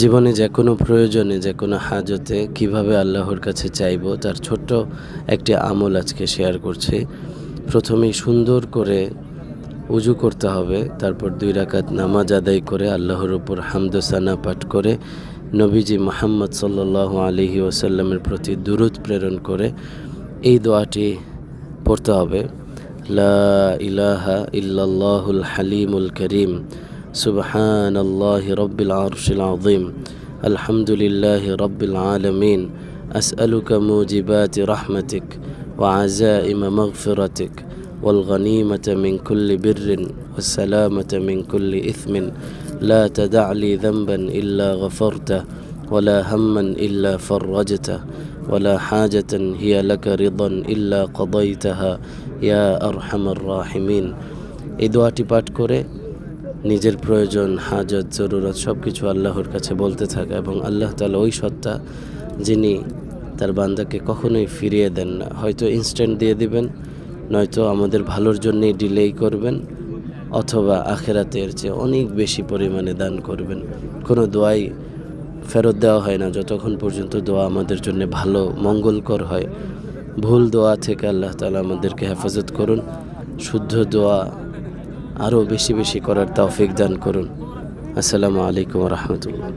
জীবনে যে কোনো প্রয়োজনে, যে কোনো হাজতে কীভাবে আল্লাহর কাছে চাইব, তার ছোট্ট একটি আমল আজকে শেয়ার করছি। প্রথমেই সুন্দর করে উজু করতে হবে, তারপর দুই রাকাত নামাজ আদায় করে আল্লাহর উপর হামদোসানা পাঠ করে নবীজি মোহাম্মদ সাল্লাহ আলহি ওসাল্লামের প্রতি দুরুদ প্রেরণ করে এই দোয়াটি পড়তে হবে। লা ইলাহা ইল্লাল্লাহুল হালিমুল করিম। سبحان الله رب العرش العظيم الحمد لله رب العالمين أسألك موجبات رحمتك وعزائم مغفرتك والغنيمة من كل بر والسلامة من كل إثم لا تدع لي ذنبا إلا غفرته ولا هما إلا فرجته ولا حاجة هي لك رضا إلا قضيتها يا أرحم الراحمين এই দোয়াটি পাঠ করে নিজের প্রয়োজন, হাজত, জরুরত সব কিছু আল্লাহর কাছে বলতে থাকা এবং আল্লাহ তালা ওই সত্তা যিনি তার বান্দাকে কখনোই ফিরিয়ে দেন না। হয়তো ইনস্ট্যান্ট দিয়ে দিবেন, নয়তো আমাদের ভালোর জন্যেই ডিলেই করবেন, অথবা আখেরাতের চেয়ে অনেক বেশি পরিমাণে দান করবেন। কোনো দোয়াই ফেরত দেওয়া হয় না, যতক্ষণ পর্যন্ত দোয়া আমাদের জন্য ভালো, মঙ্গলকর হয়। ভুল দোয়া থেকে আল্লাহ তালা আমাদেরকে হেফাজত করুন। শুদ্ধ দোয়া আরও বেশি বেশি করার তৌফিক দান করুন। আসসালামু আলাইকুম রহমতুল্লাহ।